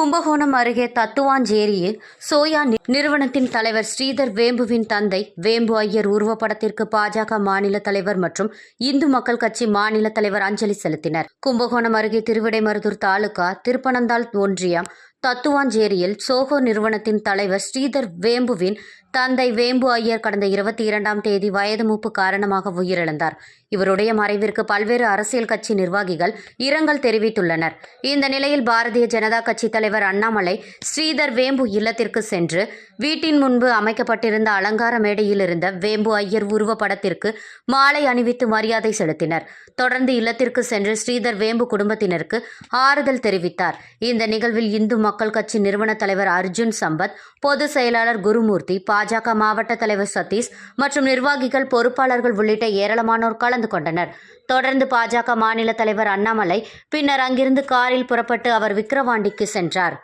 கும்பகோணம் அருகே தத்துவாஞ்சேரியில் சோயா நி- நிறுவனத்தின் தலைவர் ஸ்ரீதர் வேம்புவின் தந்தை வேம்பு ஐயர் உருவப்படத்திற்கு பாஜக மாநில தலைவர் மற்றும் இந்து மக்கள் கட்சி மாநில தலைவர் அஞ்சலி செலுத்தினர். கும்பகோணம் அருகே திருவிடைமருதூர் தாலுகா திருப்பனந்தாள் ஒன்றியம் தத்துவாஞ்சேரியில் சோகோ நிறுவனத்தின் தலைவர் ஸ்ரீதர் வேம்புவின் தந்தை வேம்பு ஐயர் கடந்த இருபத்தி இரண்டாம் தேதி வயது மூப்பு காரணமாக உயிரிழந்தார். இவருடைய மறைவிற்கு பல்வேறு அரசியல் கட்சி நிர்வாகிகள் இரங்கல் தெரிவித்துள்ளனர். இந்த நிலையில் பாரதிய ஜனதா கட்சி தலைவர் அண்ணாமலை ஸ்ரீதர் வேம்பு இல்லத்திற்கு சென்று வீட்டின் முன்பு அமைக்கப்பட்டிருந்த அலங்கார மேடையில் இருந்த வேம்பு ஐயர் உருவப்படத்திற்கு மாலை அணிவித்து மரியாதை செலுத்தினர். தொடர்ந்து இல்லத்திற்கு சென்று ஸ்ரீதர் வேம்பு குடும்பத்தினருக்கு ஆறுதல் தெரிவித்தார். இந்த நிகழ்வில் இந்து மக்கள் கட்சி நிறுவன தலைவர் அர்ஜுன் சம்பத் பொதுச் செயலாளர் குருமூர்த்தி பாஜக மாவட்ட தலைவர் சதீஷ் மற்றும் நிர்வாகிகள் பொறுப்பாளர்கள் உள்ளிட்ட ஏராளமானோர் கலந்து கொண்டனர். தொடர்ந்து பாஜக மாநில தலைவர் அண்ணாமலை பின்னர் அங்கிருந்து காரில் புறப்பட்டு அவர் விக்கிரவாண்டிக்கு சென்றார்.